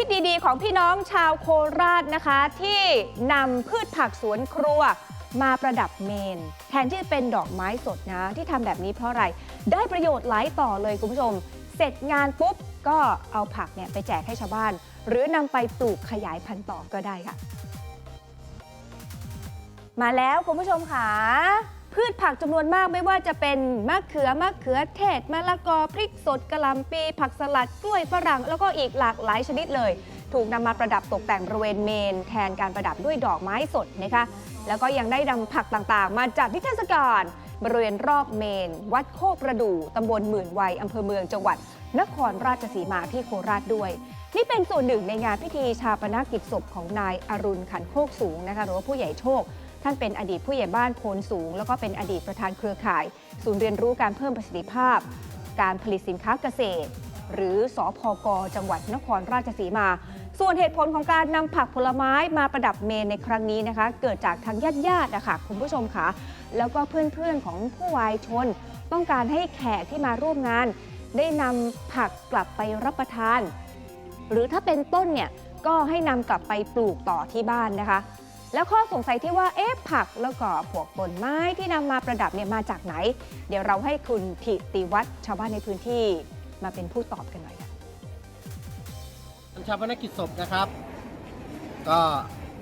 คิดดีๆ ของพี่น้องชาวโคราชนะคะ ที่นำพืชผักสวนครัวมาประดับเมน แทนที่จะเป็นดอกไม้สดนะ ที่ทำแบบนี้เพราะอะไร ได้ประโยชน์หลายต่อเลยคุณผู้ชม เสร็จงานปุ๊บ ก็เอาผักเนี่ยไปแจกให้ชาวบ้าน หรือนำไปปลูกขยายพันธุ์ต่อก็ได้ค่ะ มาแล้วคุณผู้ชมค่ะ พืชผักจำนวนมากไม่ว่าจะเป็นมะเขือมะเขือเทศมะละกอพริกสดกะหล่ำปีผักสลัดกล้วยฝรั่งแล้วก็อีกหลากหลายชนิดเลย ถูกนำมาประดับตกแต่งบริเวณเมน แทนการประดับด้วยดอกไม้สดนะคะ แล้วก็ยังได้นำผักต่างๆ มาจัดนิทรรศการบริเวณรอบเมน วัดโคกประดู่ตำบลหมื่นวัยอำเภอเมืองจังหวัด นครราชสีมาที่โคราชด้วย นี่เป็นส่วนหนึ่งในงานพิธีชาปนกิจศพของนายอรุณขันโคกสูงนะคะหรือว่าผู้ใหญ่โชค ท่านเป็นอดีตผู้ใหญ่บ้านโพนสูง แล้วก็เป็นอดีตประธานเครือข่าย ศูนย์เรียนรู้การเพิ่มประสิทธิภาพ การผลิตสินค้าเกษตร หรือสอพกจังหวัดนครราชสีมา ส่วนเหตุผลของการนำผักผลไม้มาประดับเมนในครั้งนี้นะคะ เกิดจากทางญาติญาติๆนะคะคุณผู้ชมค่ะแล้วก็เพื่อนๆของผู้วายชน ต้องการให้แขกที่มาร่วมงาน ได้นำผักกลับไปรับประทาน หรือถ้าเป็นต้นเนี่ยก็ให้นำกลับไปปลูกต่อที่บ้านนะคะ แล้วข้อสงสัยที่ว่าเอ๊ะผักแล้วก็พวกต้นไม้ที่นำมาประดับเนี่ยมาจากไหน เดี๋ยวเราให้คุณถิติวัฒน์ชาวบ้านในพื้นที่มาเป็นผู้ตอบกันหน่อยค่ะวันชาปนกิจศพนะครับ ก็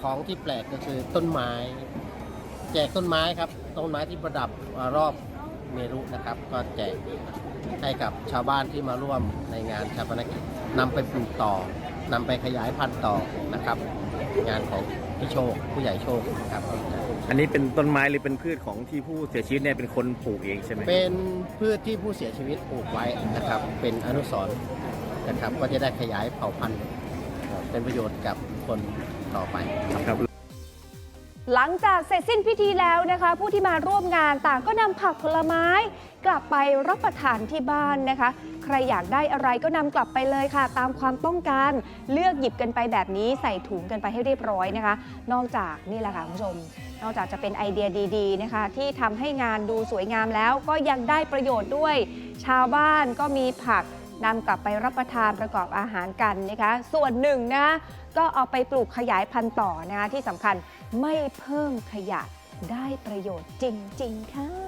ของที่แปลกก็คือต้นไม้ แจกต้นไม้ครับต้นไม้ที่ประดับรอบเมรุนะครับ ก็แจกให้กับชาวบ้านที่มาร่วมในงานชาปนกิจนำไปปลูกต่อนำไปขยายพันธุ์ต่อนะครับ งานของพี่โชคผู้ใหญ่โชคนะครับ อันนี้เป็นต้นไม้หรือเป็นพืชของที่ผู้เสียชีวิตเนี่ยเป็นคนปลูกเองใช่ไหมเป็นพืชที่ผู้เสียชีวิตปลูกไว้นะครับ เป็นอนุสรณ์นะครับ ก็จะได้ขยายเผ่าพันธุ์เป็นประโยชน์กับคนต่อไปครับครับ หลังจากเสร็จสิ้นพิธีแล้วนะคะ ผู้ที่มาร่วมงานต่างก็นำผักผลไม้ กลับไปรับประทานที่บ้านนะคะ ใครอยากได้อะไรก็นำกลับไปเลยค่ะ ตามความต้องการ เลือกหยิบกันไปแบบนี้ใส่ถุงกันไปให้เรียบร้อยนะคะ นอกจากนี่แหละค่ะคุณผู้ชม นอกจากจะเป็นไอเดียดี ๆนะคะ ที่ทำให้งานดูสวยงามแล้วก็ยังได้ประโยชน์ด้วย ชาวบ้านก็มีผัก นำกลับไปรับประทานประกอบอาหารกันนะคะ ส่วนหนึ่งนะคะก็เอาไปปลูกขยายพันธุ์ต่อนะคะที่สำคัญไม่เพิ่มขยะได้ประโยชน์จริง ๆ ค่ะ